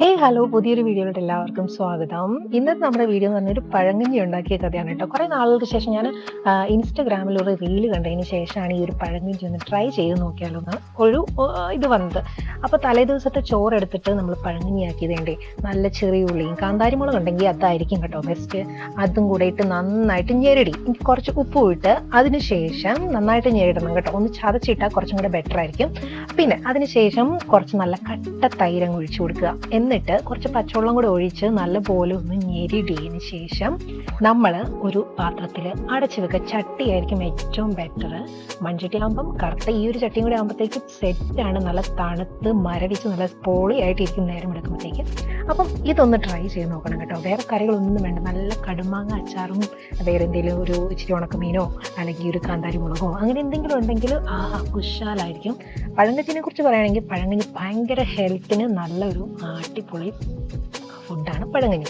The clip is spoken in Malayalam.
ഹേയ് ഹലോ പുതിയൊരു വീഡിയോയിലോട്ട് എല്ലാവർക്കും സ്വാഗതം. ഇന്നത്തെ നമ്മുടെ വീഡിയോ എന്ന് പറഞ്ഞൊരു പഴങ്കഞ്ഞി ഉണ്ടാക്കിയ കഥയാണ് കേട്ടോ. കുറേ നാളുകൾക്ക് ശേഷം ഞാൻ ഇൻസ്റ്റഗ്രാമിൽ ഒരു റീൽ കണ്ടതിന് ശേഷമാണ് ഈ ഒരു പഴങ്കഞ്ഞി ഒന്ന് ട്രൈ ചെയ്ത് നോക്കിയാലോ എന്ന് ഒരു ഇത് വന്നത്. അപ്പോൾ തലേ ദിവസത്തെ ചോറ് എടുത്തിട്ട് നമ്മൾ പഴങ്കഞ്ഞി ആക്കിയതേണ്ടേ നല്ല ചെറിയ ഉള്ളിയും കാന്താരിമുളക് ഉണ്ടെങ്കിൽ അതായിരിക്കും കേട്ടോ ബെസ്റ്റ് അതും കൂടെ ഇട്ട് നന്നായിട്ട് ഞെരടി. കുറച്ച് ഉപ്പ് ഇട്ട് അതിനുശേഷം നന്നായിട്ട് ഞെരടണം കേട്ടോ. ഒന്ന് ചതച്ചിട്ടാൽ കുറച്ചും കൂടെ ബെറ്റർ ആയിരിക്കും. പിന്നെ അതിനുശേഷം കുറച്ച് നല്ല കട്ട തൈരങ്ങ് ഒഴിച്ചു കൊടുക്കുക. എന്നിട്ട് കുറച്ച് പച്ചവെള്ളം കൂടെ ഒഴിച്ച് നല്ലപോലെ ഒന്ന് ഞെരിടിയതിന് ശേഷം നമ്മൾ ഒരു പാത്രത്തിൽ അടച്ചു വെക്കുക ചട്ടിയായിരിക്കും ഏറ്റവും ബെറ്റർ മൺചട്ടി ആകുമ്പം കറുത്ത ഈ ഒരു ചട്ടിയും കൂടെ ആകുമ്പോഴത്തേക്ക് സെറ്റാണ് നല്ല തണുത്ത് മരവിച്ച് നല്ല സ്പോളി ആയിട്ടിരിക്കും നേരം എടുക്കുമ്പോഴത്തേക്ക് അപ്പം ഇതൊന്ന് ട്രൈ ചെയ്ത് നോക്കണം കേട്ടോ. വേറെ കറികളൊന്നും വേണ്ട. നല്ല കടുമാങ്ങ അച്ചാറും വേറെ എന്തെങ്കിലും ഒരു ഇച്ചിരി ഉണക്കമീനോ അല്ലെങ്കിൽ ഒരു കാന്താരി മുളകോ അങ്ങനെ എന്തെങ്കിലും ഉണ്ടെങ്കിൽ ആ കുശാലായിരിക്കും. പഴങ്കഞ്ഞിനെ കുറിച്ച് പറയുകയാണെങ്കിൽ പഴങ്കഞ്ഞി ഭയങ്കര ഹെൽത്തിന് നല്ലൊരു അടിപൊളി ഫുഡാണ് പഴങ്കഞ്ഞി.